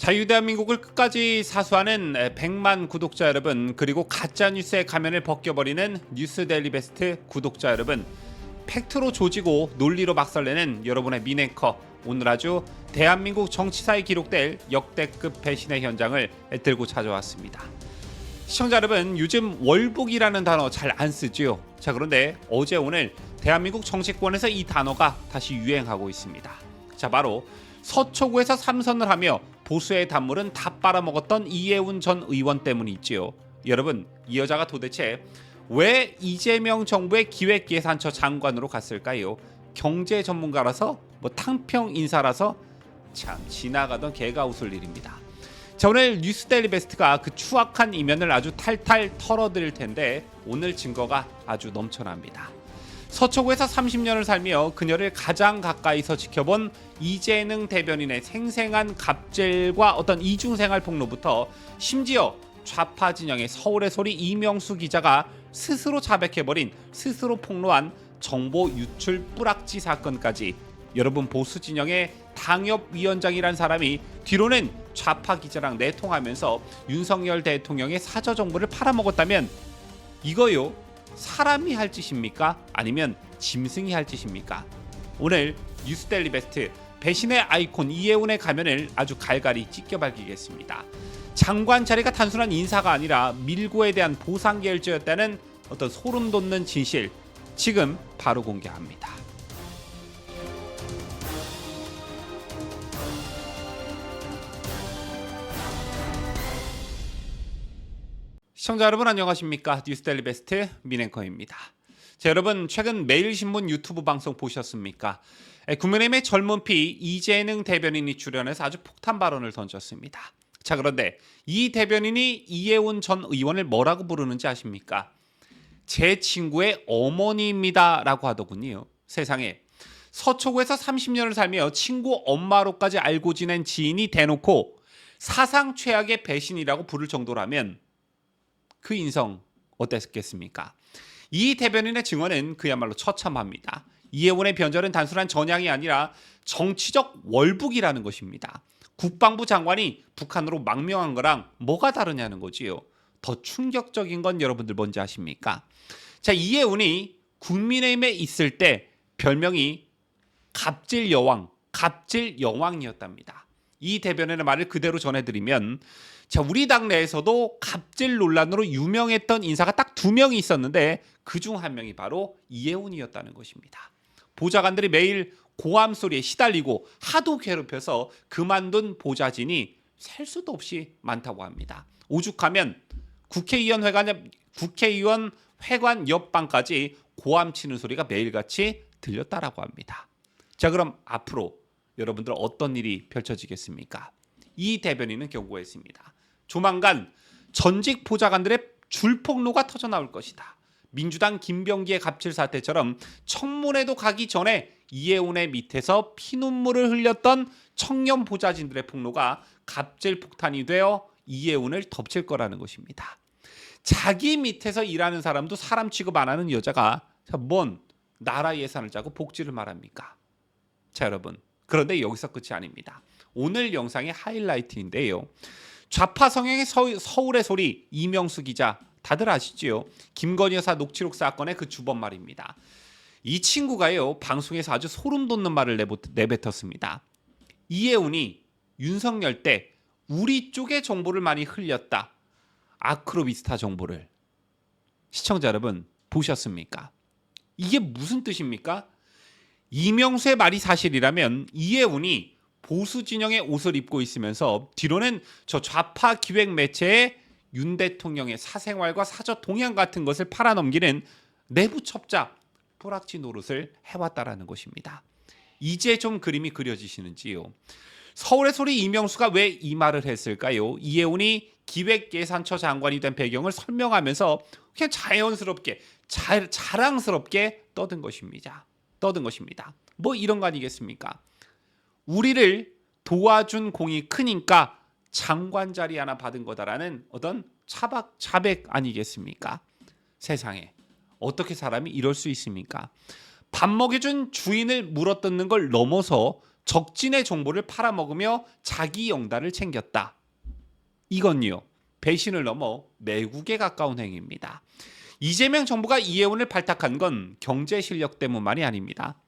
자유대한민국을 끝까지 사수하는 100만 구독자 여러분 그리고 가짜뉴스의 가면을 벗겨버리는 뉴스 데일리 베스트 구독자 여러분 팩트로 조지고 논리로 박살내는 여러분의 미네커 오늘 아주 대한민국 정치사에 기록될 역대급 배신의 현장을 들고 찾아왔습니다. 시청자 여러분 요즘 월북이라는 단어 잘 안 쓰지요. 자 그런데 어제 오늘 대한민국 정치권에서 이 단어가 다시 유행하고 있습니다. 자 바로 서초구에서 삼선을 하며 보수의 단물은 다 빨아먹었던 이해운 전 의원 때문이 있지요. 여러분 이 여자가 도대체 왜 이재명 정부의 기획예산처 장관으로 갔을까요? 경제 전문가라서 뭐 탕평 인사라서 참 지나가던 개가 웃을 일입니다. 자 오늘 뉴스데일리 베스트가 그 추악한 이면을 아주 탈탈 털어드릴 텐데 오늘 증거가 아주 넘쳐납니다. 서초구에서 30년을 살며 그녀를 가장 가까이서 지켜본 이재능 대변인의 생생한 갑질과 어떤 이중생활 폭로부터 심지어 좌파 진영의 서울의 소리 이명수 기자가 스스로 자백해버린 스스로 폭로한 정보 유출 뿌락지 사건까지 여러분 보수 진영의 당협위원장이란 사람이 뒤로는 좌파 기자랑 내통하면서 윤석열 대통령의 사저 정보를 팔아먹었다면 이거요 사람이 할 짓입니까? 아니면 짐승이 할 짓입니까? 오늘 뉴스데일리 베스트 배신의 아이콘 이혜훈의 가면을 아주 갈갈이 찢겨 밝히겠습니다. 장관 자리가 단순한 인사가 아니라 밀고에 대한 보상 결제였다는 어떤 소름 돋는 진실 지금 바로 공개합니다. 시청자 여러분 안녕하십니까 뉴스데일리 베스트 민앵커입니다. 자, 여러분 최근 매일신문 유튜브 방송 보셨습니까? 에, 국민의힘의 젊은 피 이재능 대변인이 출연해서 아주 폭탄 발언을 던졌습니다. 자 그런데 이 대변인이 이해운 전 의원을 뭐라고 부르는지 아십니까? 제 친구의 어머니입니다라고 하더군요. 세상에 서초구에서 30년을 살며 친구 엄마로까지 알고 지낸 지인이 대놓고 사상 최악의 배신이라고 부를 정도라면 그 인성 어땠겠습니까? 이 대변인의 증언은 그야말로 처참합니다. 이해원의 변절은 단순한 전향이 아니라 정치적 월북이라는 것입니다. 국방부 장관이 북한으로 망명한 거랑 뭐가 다르냐는 거지요. 더 충격적인 건 여러분들 뭔지 아십니까? 자, 이해운이 국민의힘에 있을 때 별명이 갑질 여왕, 갑질 여왕이었답니다. 이 대변인의 말을 그대로 전해드리면 자 우리 당 내에서도 갑질 논란으로 유명했던 인사가 딱 두 명이 있었는데 그 중 한 명이 바로 이해훈이었다는 것입니다. 보좌관들이 매일 고함 소리에 시달리고 하도 괴롭혀서 그만둔 보좌진이 셀 수도 없이 많다고 합니다. 오죽하면 국회의원 회관 국회의원 회관 옆방까지 고함 치는 소리가 매일같이 들렸다라고 합니다. 자 그럼 앞으로 여러분들 어떤 일이 펼쳐지겠습니까? 이 대변인은 경고했습니다. 조만간 전직 보좌관들의 줄폭로가 터져 나올 것이다. 민주당 김병기의 갑질 사태처럼 청문회도 가기 전에 이해운의 밑에서 피눈물을 흘렸던 청년 보좌진들의 폭로가 갑질 폭탄이 되어 이해운을 덮칠 거라는 것입니다. 자기 밑에서 일하는 사람도 사람 취급 안 하는 여자가 뭔 나라 예산을 짜고 복지를 말합니까? 자 여러분 그런데 여기서 끝이 아닙니다. 오늘 영상의 하이라이트인데요. 좌파 성향의 서, 서울의 소리 이명수 기자 다들 아시지요? 김건희 여사 녹취록 사건의 그 주범 말입니다. 이 친구가요 방송에서 아주 소름 돋는 말을 내뱉었습니다. 이혜훈이 윤석열 때 우리 쪽의 정보를 많이 흘렸다. 아크로비스타 정보를 시청자 여러분 보셨습니까? 이게 무슨 뜻입니까? 이명수의 말이 사실이라면 이혜훈이 보수 진영의 옷을 입고 있으면서 뒤로는 저 좌파 기획 매체에 윤 대통령의 사생활과 사저 동향 같은 것을 팔아넘기는 내부 첩자 뿌락지 노릇을 해왔다라는 것입니다. 이제 좀 그림이 그려지시는지요? 서울의 소리 이명수가 왜 이 말을 했을까요? 이혜훈이 기획예산처 장관이 된 배경을 설명하면서 그냥 자연스럽게 자, 자랑스럽게 떠든 것입니다. 떠든 것입니다. 뭐 이런 거 아니겠습니까? 우리를 도와준 공이 크니까 장관 자리 하나 받은 거다라는 어떤 차박 자백 아니겠습니까? 세상에 어떻게 사람이 이럴 수 있습니까? 밥 먹여준 주인을 물어뜯는 걸 넘어서 적진의 정보를 팔아먹으며 자기 영달을 챙겼다. 이건요. 배신을 넘어 매국에 가까운 행위입니다. 이재명 정부가 이해운을 발탁한 건 경제 실력 때문만이 아닙니다.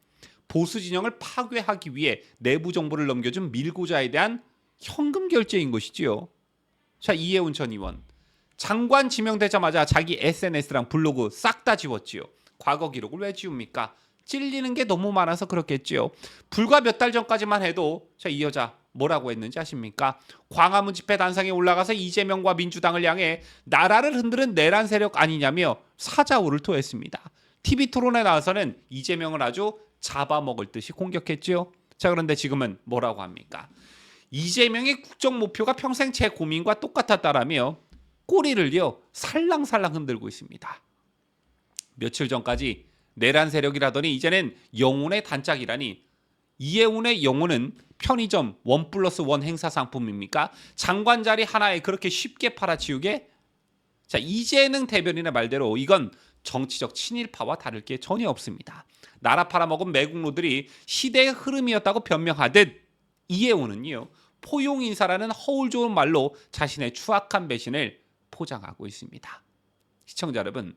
보수 진영을 파괴하기 위해 내부 정보를 넘겨준 밀고자에 대한 현금 결제인 것이지요. 자 이해운 전 의원 장관 지명되자마자 자기 SNS랑 블로그 싹 다 지웠지요. 과거 기록을 왜 지웁니까? 찔리는 게 너무 많아서 그렇겠지요. 불과 몇 달 전까지만 해도 자 이 여자 뭐라고 했는지 아십니까? 광화문 집회 단상에 올라가서 이재명과 민주당을 향해 나라를 흔드는 내란 세력 아니냐며 사자우를 토했습니다. TV 토론에 나와서는 이재명을 아주 잡아먹을 듯이 공격했지요. 자 그런데 지금은 뭐라고 합니까? 이재명의 국정 목표가 평생 제 고민과 똑같았다라며 꼬리를요 살랑살랑 흔들고 있습니다. 며칠 전까지 내란 세력이라더니 이제는 영혼의 단짝이라니 이해운의 영혼은 편의점 원 플러스 원 행사 상품입니까? 장관 자리 하나에 그렇게 쉽게 팔아치우게? 자 이재능 대변인의 말대로 이건 정치적 친일파와 다를 게 전혀 없습니다. 나라 팔아먹은 매국노들이 시대의 흐름이었다고 변명하듯 이해운은요 포용 인사라는 허울 좋은 말로 자신의 추악한 배신을 포장하고 있습니다. 시청자 여러분,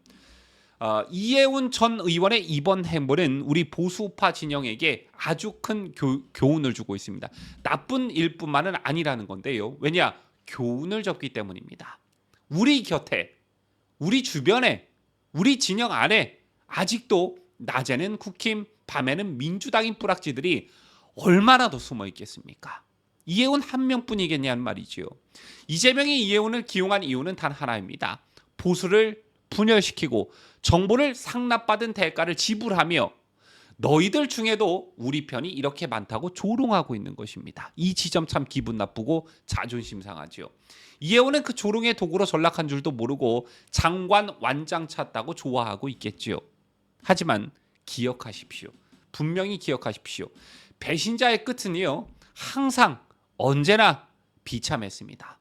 어, 이해운 전 의원의 이번 행보는 우리 보수파 진영에게 아주 큰 교, 교훈을 주고 있습니다. 나쁜 일뿐만은 아니라는 건데요. 왜냐? 교훈을 접기 때문입니다. 우리 곁에, 우리 주변에, 우리 진영 안에 아직도 낮에는 국힘, 밤에는 민주당인 뿌락지들이 얼마나 더 숨어 있겠습니까? 이해운 한 명뿐이겠냐는 말이지요. 이재명이 이해운을 기용한 이유는 단 하나입니다. 보수를 분열시키고 정보를 상납받은 대가를 지불하며 너희들 중에도 우리 편이 이렇게 많다고 조롱하고 있는 것입니다. 이 지점 참 기분 나쁘고 자존심 상하지요. 이해운은 그 조롱의 도구로 전락한 줄도 모르고 장관 완장 찼다고 좋아하고 있겠지요. 하지만 기억하십시오. 분명히 기억하십시오. 배신자의 끝은요. 항상 언제나 비참했습니다.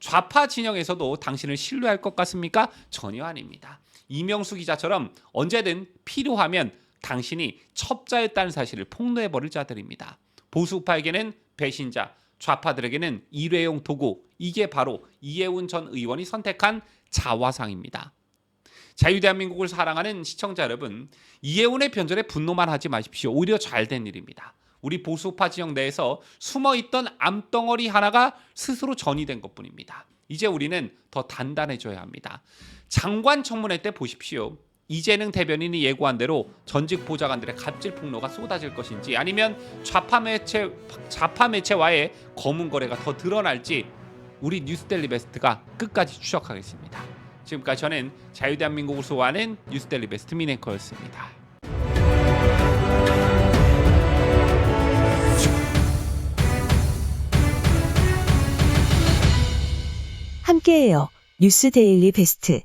좌파 진영에서도 당신을 신뢰할 것 같습니까? 전혀 아닙니다. 이명수 기자처럼 언제든 필요하면 당신이 첩자였다는 사실을 폭로해버릴 자들입니다. 보수파에게는 배신자, 좌파들에게는 일회용 도구, 이게 바로 이해운 전 의원이 선택한 자화상입니다. 자유대한민국을 사랑하는 시청자 여러분, 이해운의 변절에 분노만 하지 마십시오. 오히려 잘 된 일입니다. 우리 보수파 지역 내에서 숨어 있던 암덩어리 하나가 스스로 전이된 것 뿐입니다. 이제 우리는 더 단단해져야 합니다. 장관 청문회 때 보십시오. 이재능 대변인이 예고한 대로 전직 보좌관들의 갑질 폭로가 쏟아질 것인지 아니면 좌파 매체 좌파 매체와의 검은 거래가 더 드러날지 우리 뉴스델리 베스트가 끝까지 추적하겠습니다. 지금까지 저는 자유대한민국을 소화하는 뉴스델리 베스트 미네커였습니다. 함께해요. 뉴스 데일리 베스트.